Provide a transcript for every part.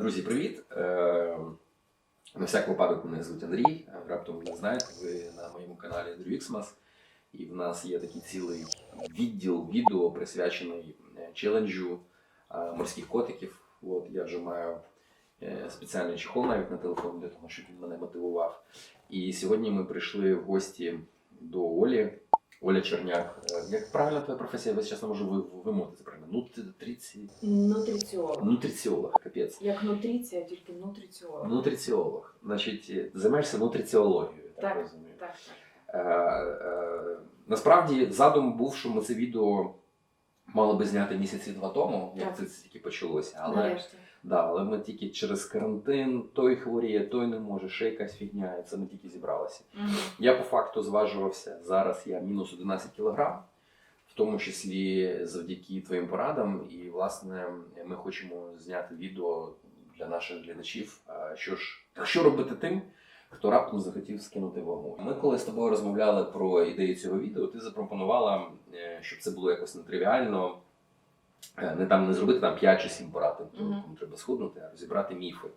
Друзі, привіт! Е, На всяк випадок мене звуть Андрій. Е, Раптом не знаєте, ви на моєму каналі Андрій Іксмас. І в нас є такий цілий відділ відео, присвячений е, челенджу морських котиків. От я вже маю спеціальний чехол навіть на телефон для того, щоб він мене мотивував. І сьогодні ми прийшли в гості до Олі. Оля Черняк. Е, Як правильно твоя професія? Я час не можу вимовити це правильно. Нутриці... Нутриціолог. Нутриціолог, капець. Як нутриція, тільки нутриціолог. Нутриціолог. Значить, е, займаєшся нутриціологією, я так, Так. розумію. Так, так. Е, е, насправді, задум був, що ми це відео мали би зняти місяці два тому, як Так. це тільки почалося. Але, Нарешті. Да, але ми тільки через карантин, той хворіє, той не може, ще якась фігня, і це ми тільки зібралися. Мгм. Я по факту зважувався. Зараз я мінус 11 кілограм, в тому числі завдяки твоїм порадам. І, власне, ми хочемо зняти відео для наших глядачів. а, Що ж, що робити тим, хто раптом захотів скинути вагу. Ми коли з тобою розмовляли про ідею цього відео, ти запропонувала, е, щоб це було якось нетривіально. Е, Не там не зробити там 5 чи 7 порад, тобто треба схуднути, а розібрати міфи.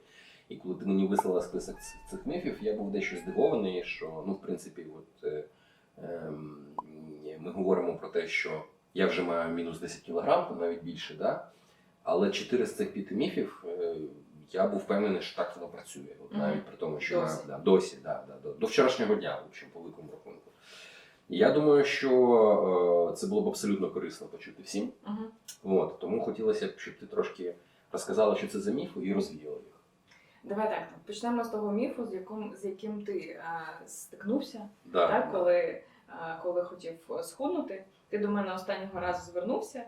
І коли ти мені вислала список цих міфів, я був дещо здивований, що ну, в принципі, от, е, ем, ми говоримо про те, що я вже маю мінус 10 кілограм, там навіть більше, да? але 4 з цих 5 міфів е, я був впевнений, що так воно працює. От навіть при тому, що Досі. Да, досі, да, да, до, до вчорашнього дня, в общем, по великому рахунку. Я думаю, що е, це було б абсолютно корисно почути всім. Угу. От, тому хотілося б, щоб ти трошки розказала, що це за міфи, і розвіяла їх. Давай так. Почнемо з того міфу, з яким, з яким ти е, стикнувся, Да, так, да. коли, е, коли хотів схуднути. Ти до мене останнього разу звернувся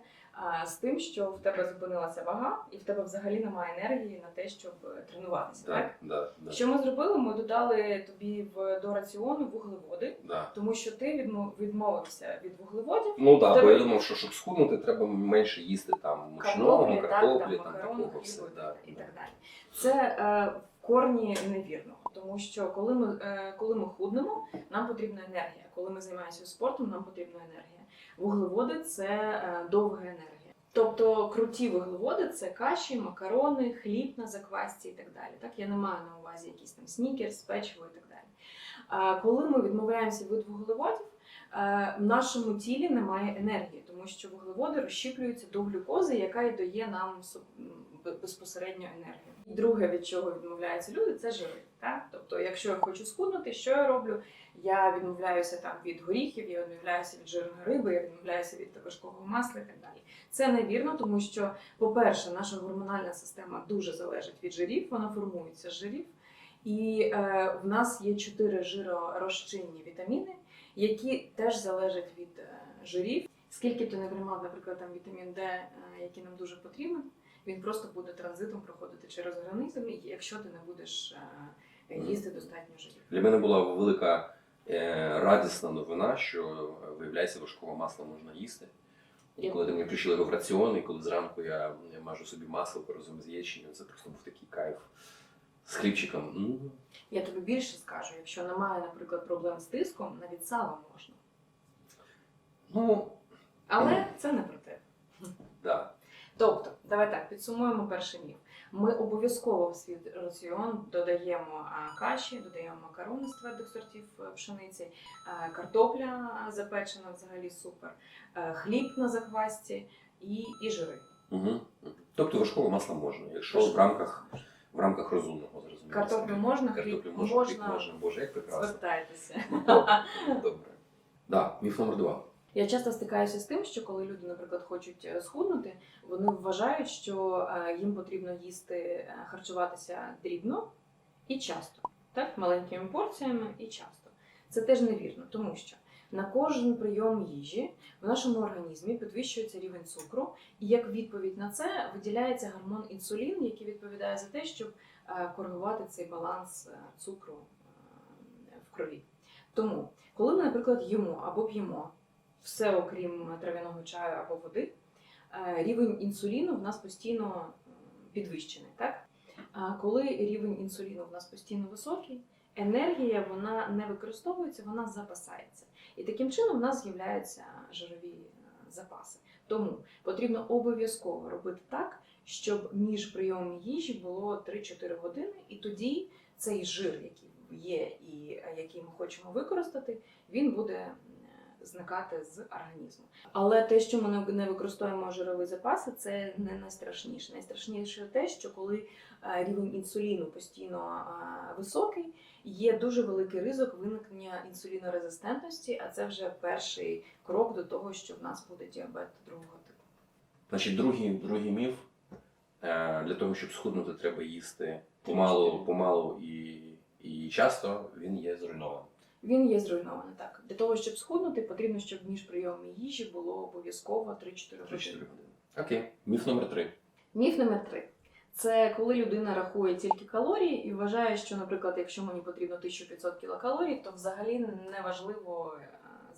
з тим, що в тебе зупинилася вага, і в тебе взагалі немає енергії на те, щоб е, тренуватися. Так? Да, да, да, Що ми зробили? Ми додали тобі в до раціону вуглеводи, да. тому що ти відмо- відмовився від вуглеводів. Ну так, бо я думав, що щоб схуднути, треба менше їсти там мучного, картоплі, так, там, там, макарони, такого все. хлібу Да, і да. так далі. Це е, в корні невірно, тому що коли ми, е, коли ми худнемо, нам потрібна енергія. Коли ми займаємося спортом, нам потрібна енергія. Вуглеводи це е, довга енергія. Тобто круті вуглеводи це каші, макарони, хліб на заквасці і так далі. Так я не маю на увазі якісь там снікерс, печиво і так далі. А коли ми відмовляємося від вуглеводів, е, в нашому тілі немає енергії, тому що вуглеводи розщіплюються до глюкози, яка і дає нам безпосередньо енергію. І Друге, від чого відмовляються люди, це жири. Так? Тобто, якщо я хочу схуднути, що я роблю? Я відмовляюся там від горіхів, я відмовляюся від жирної риби, я відмовляюся від вершкового масла і так далі. Це невірно, тому що, по-перше, наша гормональна система дуже залежить від жирів, вона формується з жирів. І е, в нас є чотири жиророзчинні вітаміни, які теж залежать від е, жирів. Скільки ти не приймав, наприклад, там вітамін Д, е, який нам дуже потрібен, він просто буде транзитом проходити через організм, якщо ти не будеш е, їсти достатньо жирів. Для мене була велика е, радісна новина, що е, виявляється, вершкове масло можна їсти. І коли мені включили його в раціон, і коли зранку я, мажу собі масло разом з яєчнею, це просто був такий кайф з хлібчиком. М. Я тобі більше скажу, якщо немає, наприклад, проблем з тиском, навіть сало можна. Ну, Але це не про те. да. Тобто, давай так, підсумуємо перший міф. Ми обов'язково в свій раціон додаємо каші, додаємо макарони з твердих сортів е, пшениці, е, картопля запечена взагалі супер, е, хліб на заквасці і, і жири. Угу. Тобто вершкове масло можна, якщо в рамках, в рамках розумного зрозуміло. Картоплю можна, хліб Картоплю можна, можна. хліб можна. Боже, як прекрасно. Звертайтеся. Ну, Добре. Добре. Да, міф номер два. Я часто стикаюся з тим, що коли люди, наприклад, хочуть е, схуднути, вони вважають, що е, їм потрібно їсти, е, харчуватися дрібно і часто, так, маленькими порціями і часто. Це теж невірно, тому що на кожен прийом їжі в нашому організмі підвищується рівень цукру, і як відповідь на це виділяється гормон інсулін, який відповідає за те, щоб коригувати цей баланс цукру в крові. Тому, коли ми, наприклад, їмо або п'ємо все окрім трав'яного чаю або води, е, рівень інсуліну в нас постійно е, підвищений. Так? А коли рівень інсуліну в нас постійно високий, енергія вона не використовується, вона запасається. І таким чином в нас з'являються жирові е, запаси. Тому потрібно обов'язково робити так, щоб між прийомом їжі було 3-4 години, і тоді цей жир, який є і е, який ми хочемо використати, він буде е, зникати з організму. Але те, що ми не- використовуємо жирові запаси, це не найстрашніше. Найстрашніше те, що коли е, рівень інсуліну постійно е, високий, є дуже великий ризик виникнення інсулінорезистентності, а це вже перший крок до того, що в нас буде діабет другого типу. Значить, другий, другий міф. Е, Для того, щоб схуднути, треба їсти помалу, помалу і, і часто він є зруйнований. Він є зруйнований так. Для того, щоб схуднути, потрібно, щоб між прийомами їжі було обов'язково 3-4 3-4 години. Окей. Міф номер три. Міф номер три. Це коли людина рахує тільки калорії і вважає, що, наприклад, якщо мені потрібно 1500 кілокалорій, то взагалі не важливо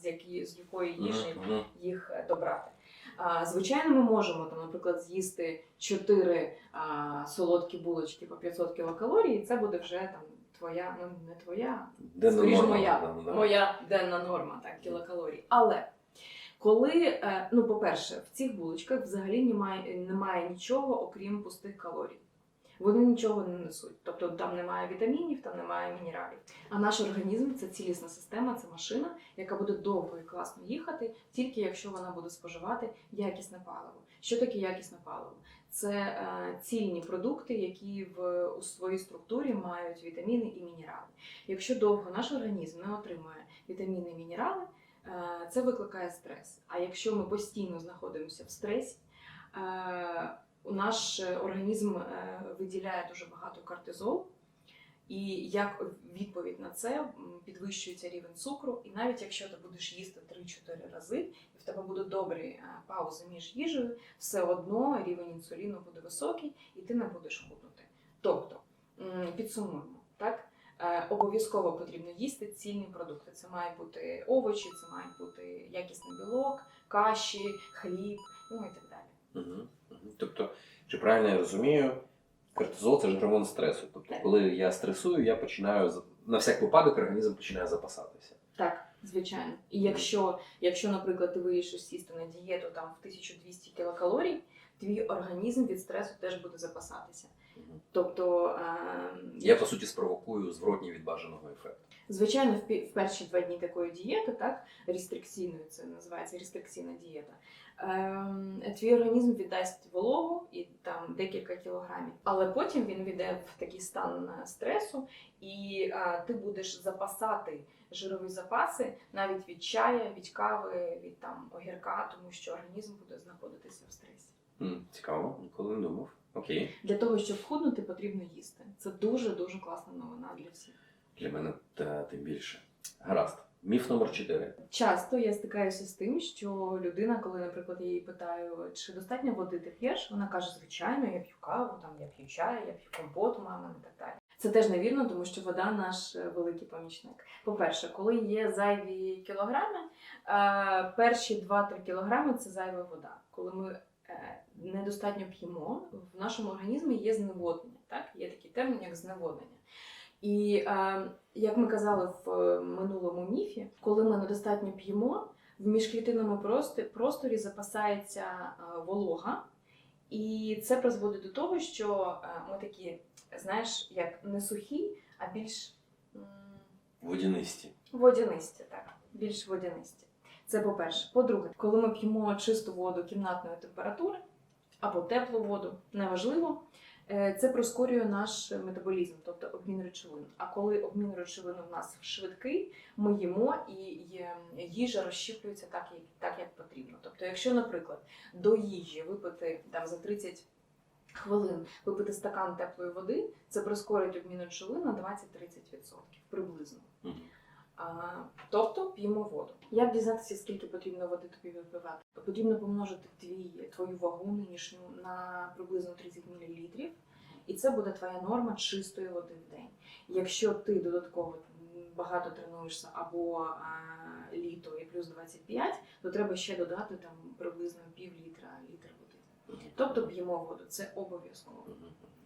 з, які, з якої їжі їх е, добрати. А, Звичайно, ми можемо там, наприклад, з'їсти 4 а, солодкі булочки по 500 кілокалорій, і це буде вже там твоя, ну не твоя, Денна скоріше норма, моя, да. моя денна норма так, кілокалорій. Але коли, е, ну, по-перше, в цих булочках взагалі немає, немає нічого, окрім пустих калорій. Вони нічого не несуть. Тобто там немає вітамінів, там немає мінералів. А наш організм це цілісна система, це машина, яка буде довго і класно їхати, тільки якщо вона буде споживати якісне паливо. Що таке якісне паливо? Це е, цільні продукти, які в у своїй структурі мають вітаміни і мінерали. Якщо довго наш організм не отримує вітаміни і мінерали, е, це викликає стрес. А якщо ми постійно знаходимося в стресі, е, наш організм виділяє дуже багато кортизолу, і як відповідь на це підвищується рівень цукру. І навіть якщо ти будеш їсти 3-4 рази, тебе будуть добрі е, паузи між їжею, все одно рівень інсуліну буде високий, і ти не будеш худнути. Тобто, підсумуємо, так? Е, Обов'язково потрібно їсти цільні продукти. Це мають бути овочі, це має бути якісний білок, каші, хліб, ну і так далі. Мгм, мгм. Тобто, чи правильно я розумію, кортизол це ж гормон стресу. Тобто, Так. коли я стресую, я починаю на всяк випадок організм починає запасатися. Так, звичайно. І якщо, якщо, наприклад, ти вирішиш сісти на дієту там в 1200 кілокалорій, твій організм від стресу теж буде запасатися. Тобто, е, Я по суті спровокую зворотній від бажаного ефекту. Звичайно, в перші два дні такої дієти, так, рестрикційною це називається рестрикційна дієта. Ем, твій організм віддасть вологу і там декілька кілограмів, але потім він війде в такий стан е, стресу, і е, ти будеш запасати жирові запаси навіть від чая, від кави, від там огірка, тому що організм буде знаходитися в стресі. Цікаво, ніколи не думав. Окей. Для того, щоб худнути, потрібно їсти. Це дуже дуже класна новина для всіх. Для мене та, тим більше. Гаразд. Міф номер 4. Часто я стикаюся з тим, що людина, коли, наприклад, я її питаю, чи достатньо води ти п'єш, вона каже, звичайно, я п'ю каву, там я п'ю чай, я п'ю компот, мама і так далі. Це теж невірно, тому що вода наш е, великий помічник. По-перше, коли є зайві кілограми, е, перші 2-3 кілограми це зайва вода. Коли ми е, недостатньо п'ємо, в нашому організмі є зневоднення. Так? Є такий термін, як зневоднення. І е, як ми казали в е, минулому міфі, коли ми недостатньо п'ємо, в міжклітинному просторі запасається е, волога, і це призводить до того, що ми такі, знаєш, як не сухі, а більш Водянисті. водянисті, так, більш водянисті. Це по-перше. По-друге, коли ми п'ємо чисту воду кімнатної температури або теплу воду, неважливо, це прискорює наш метаболізм, тобто обмін речовин. А коли обмін речовин у нас швидкий, ми їмо і їжа розщіплюється так, як, так, як потрібно. Тобто, якщо, наприклад, до їжі випити там за 30 хвилин випити стакан теплої води, це прискорить обмін речовин на 20-30% приблизно. Тобто п'ємо воду. Як дізнатися, скільки потрібно води тобі випивати? Потрібно помножити твій, твою вагу нинішню на приблизно 30 мл, і це буде твоя норма чистої води в день. Якщо ти додатково багато тренуєшся або а, літо і плюс 25, то треба ще додати там приблизно пів літра літр води. Тобто п'ємо воду, це обов'язково.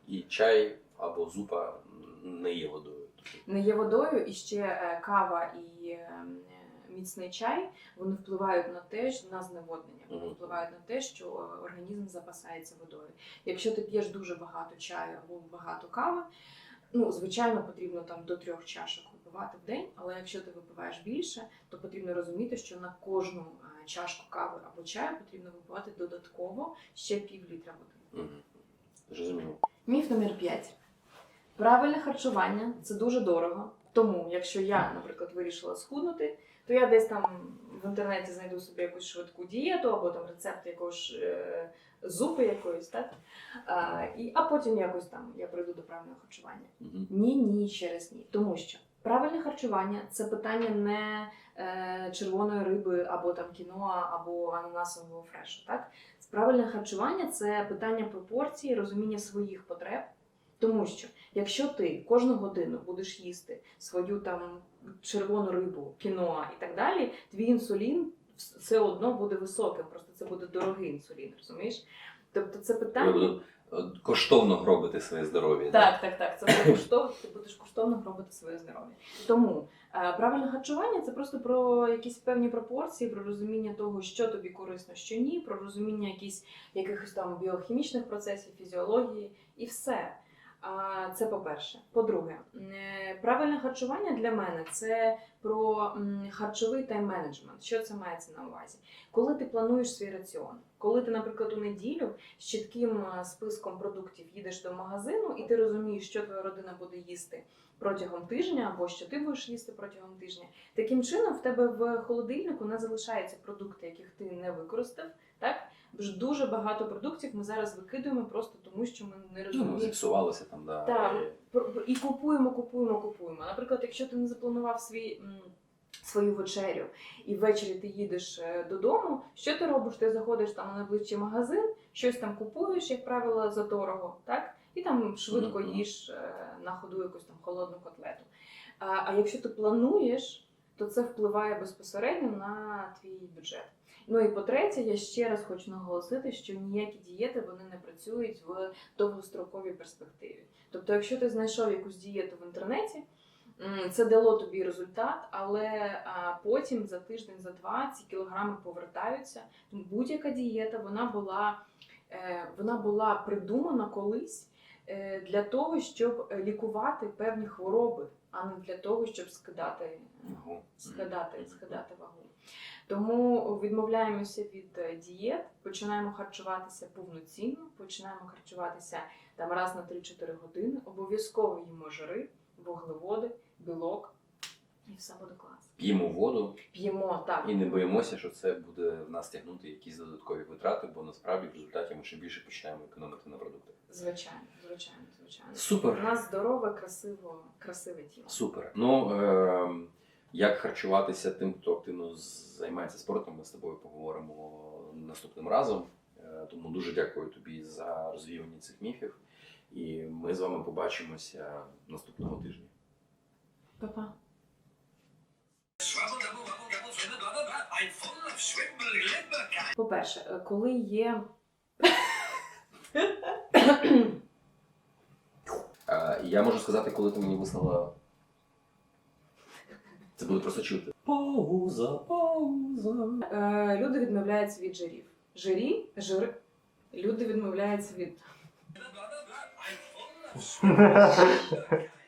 І чай або зупа не є водою. Не є водою, і ще е, кава і е, міцний чай, вони впливають на те, що на зневоднення, вони впливають на те, що е, організм запасається водою. Якщо ти п'єш дуже багато чаю або багато кави, ну звичайно потрібно там до трьох чашок випивати в день, але якщо ти випиваєш більше, то потрібно розуміти, що на кожну чашку кави або чаю потрібно випивати додатково ще пів літра води. Зрозуміло. Міф номер 5. Правильне харчування це дуже дорого. Тому, якщо я, наприклад, вирішила схуднути, то я десь там в інтернеті знайду собі якусь швидку дієту або там рецепт якогось е, зупи якоїсь, так? А, і, а потім якось там я прийду до правильного харчування. Ні, ні, ще раз ні. Тому що правильне харчування це питання не е, червоної риби або там кіноа, або ананасового фрешу. Так? Правильне харчування це питання пропорції, розуміння своїх потреб. Тому що якщо ти кожну годину будеш їсти свою там червону рибу, кіноа і так далі, твій інсулін все одно буде високим, просто це буде дорогий інсулін, розумієш? Тобто це питання. е, коштовно гробити своє здоров'я. Так, так, так. Це буде коштовно, ти будеш коштовно робити своє здоров'я. Тому е, правильне харчування це просто про якісь певні пропорції, про розуміння того, що тобі корисно, що ні, про розуміння якісь якихось там біохімічних процесів, фізіології і все. А, Це по-перше. По-друге, е, правильне харчування для мене це про харчовий тайм-менеджмент. Що це мається на увазі? Коли ти плануєш свій раціон, коли ти, наприклад, у неділю з чітким е, списком продуктів їдеш до магазину, і ти розумієш, що твоя родина буде їсти протягом тижня, або що ти будеш їсти протягом тижня. Таким чином, в тебе в холодильнику не залишаються продукти, яких ти не використав. Так дуже багато продуктів ми зараз викидуємо просто тому, що ми не розуміємо. Ну, розуміємо. зіпсувалося там, да. Так. І- купуємо, купуємо, купуємо. Наприклад, якщо ти не запланував свій. Свою вечерю, і ввечері ти їдеш е, додому. Що ти робиш? Ти заходиш там на найближчий магазин, щось там купуєш, як правило, за дорого, так? І там швидко їш е, на ходу якусь там холодну котлету. А, а якщо ти плануєш, то це впливає безпосередньо на твій бюджет. Ну і по-третє, я ще раз хочу наголосити, що ніякі дієти вони не працюють в довгостроковій перспективі. Тобто, якщо ти знайшов якусь дієту в інтернеті, це дало тобі результат, але потім за тиждень, за два ці кілограми повертаються. Будь-яка дієта вона була, е, вона була придумана колись е, для того, щоб лікувати певні хвороби, а не для того, щоб скидати, скидати, скидати вагу. Тому відмовляємося від е, дієт, починаємо харчуватися повноцінно, починаємо харчуватися там раз на 3-4 години. Обов'язково їмо жири, вуглеводи, білок, і все буде класно. П'ємо воду П'ємо так. і не боїмося, що це буде в нас тягнути якісь додаткові витрати, бо насправді в результаті ми ще більше починаємо економити на продуктах. Звичайно, звичайно, звичайно. У Супер. нас здорове, красиво, красиве тіло. Супер. Ну е, як харчуватися тим, хто активно займається спортом, ми з тобою поговоримо наступним разом. Е, тому дуже дякую тобі за розвіювання цих міфів. І ми з вами побачимося наступного тижня. Па-па. По-перше, е, коли є. Е, я можу сказати, коли ти мені вислала. Це буде просто чути. Пауза, пауза. Е, люди відмовляються від жирів. Жирі, жир. Люди відмовляються від.